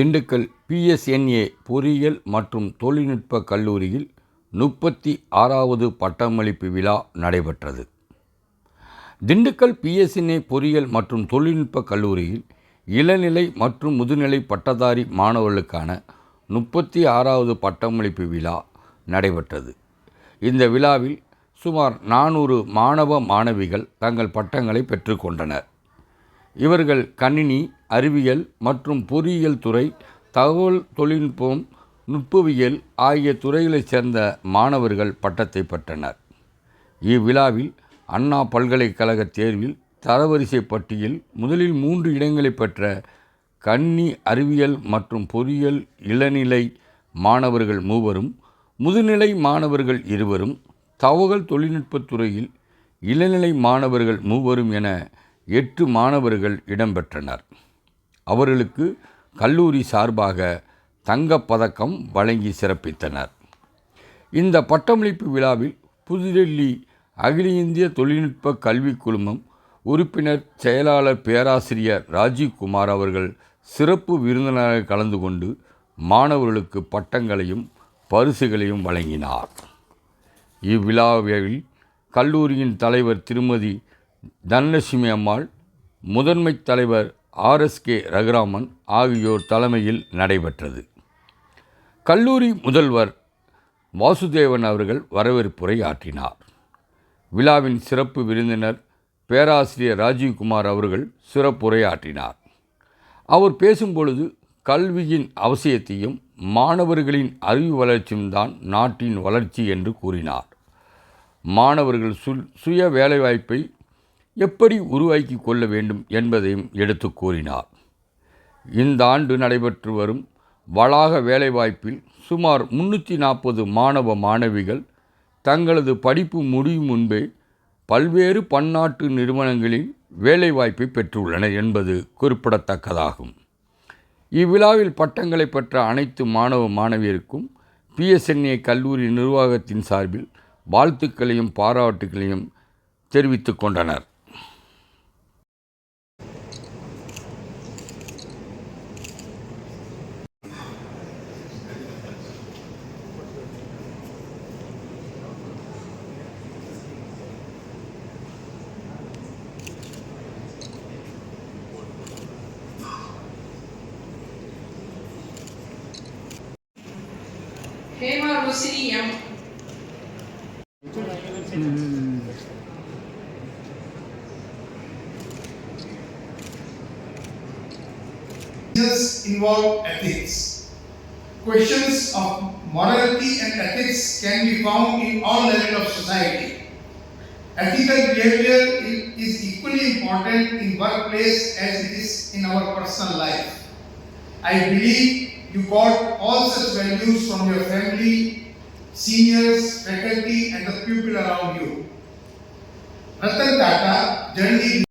Dindigul PSNA பொறியியல் மற்றும் தொழில்நுட்ப கல்லூரியில் முப்பத்தி ஆறாவது பட்டமளிப்பு விழா நடைபெற்றது. திண்டுக்கல் பிஎஸ்என்ஏ பொறியியல் மற்றும் தொழில்நுட்ப கல்லூரியில் இளநிலை மற்றும் முதுநிலை பட்டதாரி மாணவர்களுக்கான முப்பத்தி ஆறாவது பட்டமளிப்பு விழா நடைபெற்றது. இந்த விழாவில் சுமார் நானூறு மாணவ மாணவிகள் தங்கள் பட்டங்களை பெற்றுக்கொண்டனர் இவர்கள் கணினி அறிவியல் மற்றும் பொறியியல் துறை தகவல் தொழில்நுட்பம் நுட்பவியல் ஆகிய துறைகளைச் சேர்ந்த மாணவர்கள் பட்டத்தை பெற்றனர். இவ்விழாவில் அண்ணா பல்கலைக்கழக தேர்வில் தரவரிசை பட்டியல் முதலில் மூன்று இடங்களை பெற்ற கன்னி அறிவியல் மற்றும் பொறியியல் இளநிலை மாணவர்கள் மூவரும் முதுநிலை மாணவர்கள் இருவரும் தகவல் தொழில்நுட்பத் துறையில் இளநிலை மாணவர்கள் மூவரும் என எட்டு மாணவர்கள் இடம்பெற்றனர் அவர்களுக்கு கல்லூரி சார்பாக தங்கப்பதக்கம் வழங்கி சிறப்பித்தனர். இந்த பட்டமளிப்பு விழாவில் புதுடெல்லி அகில இந்திய தொழில்நுட்ப கல்விக் குழுமம் உறுப்பினர் செயலாளர் பேராசிரியர் ராஜீவ்குமார் அவர்கள் சிறப்பு விருந்தினராக கலந்து கொண்டு மாணவர்களுக்கு பட்டங்களையும் பரிசுகளையும் வழங்கினார். இவ்விழாவில் கல்லூரியின் தலைவர் திருமதி தனலட்சுமி அம்மாள் முதன்மை தலைவர் ஆர்எஸ்கே ரகுராமன் ஆகியோர் தலைமையில் நடைபெற்றது. கல்லூரி முதல்வர் வாசுதேவன் அவர்கள் வரவேற்புரை ஆற்றினார். விழாவின் சிறப்பு விருந்தினர் பேராசிரியர் ராஜீவ்குமார் அவர்கள் சிறப்புரை ஆற்றினார். அவர் பேசும்பொழுது கல்வியின் அவசியத்தையும் மாணவர்களின் அறிவு வளர்ச்சியும் தான் நாட்டின் வளர்ச்சி என்று கூறினார். மாணவர்கள் சு சுய வேலைவாய்ப்பை எப்படி உருவாக்கி கொள்ள வேண்டும் என்பதையும் எடுத்து கூறினார். இந்த ஆண்டு நடைபெற்று வரும் வளாக வேலைவாய்ப்பில் சுமார் முன்னூற்றி நாற்பது மாணவ மாணவிகள் தங்களது படிப்பு முடியும் முன்பே பல்வேறு பன்னாட்டு நிறுவனங்களில் வேலைவாய்ப்பை பெற்றுள்ளனர் என்பது குறிப்பிடத்தக்கதாகும். இவ்விழாவில் பட்டங்களை பெற்ற அனைத்து மாணவ மாணவியருக்கும் பிஎஸ்என்ஏ கல்லூரி நிர்வாகத்தின் சார்பில் வாழ்த்துக்களையும் பாராட்டுகளையும் தெரிவித்து கொண்டனர். Hema Rusini M Questions involve ethics. Questions of morality and ethics can be found in all levels of society. Ethical behavior i- is equally important in workplace as it is in our personal life. I believe you got all such values from your family, seniors, faculty, and the people around you. Ratan Tata journeyed